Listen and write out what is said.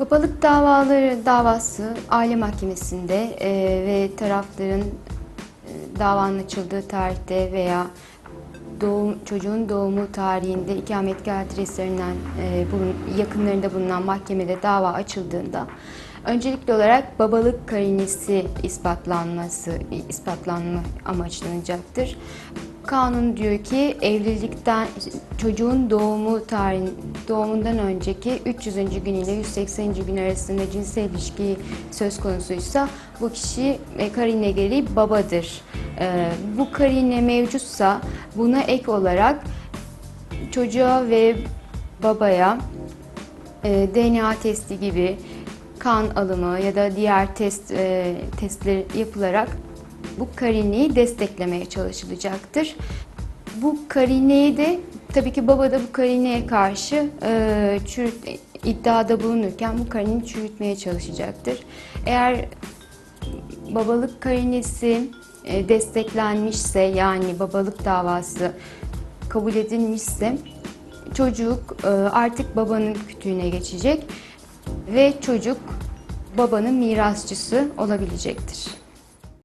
Babalık davaları davası aile mahkemesinde e, ve tarafların e, davanın açıldığı tarihte veya doğum çocuğun doğumu tarihinde ikametgah adreslerinden e, bulun, yakınlarında bulunan mahkemede dava açıldığında öncelikli olarak babalık karinesi ispatlanması ispatlanma amaçlanacaktır. Kanun diyor ki evlilikten çocuğun doğumu tarih doğumundan önceki 300. gün ile 180. gün arasında cinsel ilişki söz konusuysa bu kişi e, karine gereği babadır. E, bu karine mevcutsa buna ek olarak çocuğa ve babaya e, DNA testi gibi kan alımı ya da diğer test e, testler yapılarak bu karineyi desteklemeye çalışılacaktır. Bu karineyi de tabii ki baba da bu karineye karşı e, çürüt, iddiada bulunurken bu karineyi çürütmeye çalışacaktır. Eğer babalık karinesi desteklenmişse yani babalık davası kabul edilmişse çocuk e, artık babanın kütüğüne geçecek ve çocuk babanın mirasçısı olabilecektir.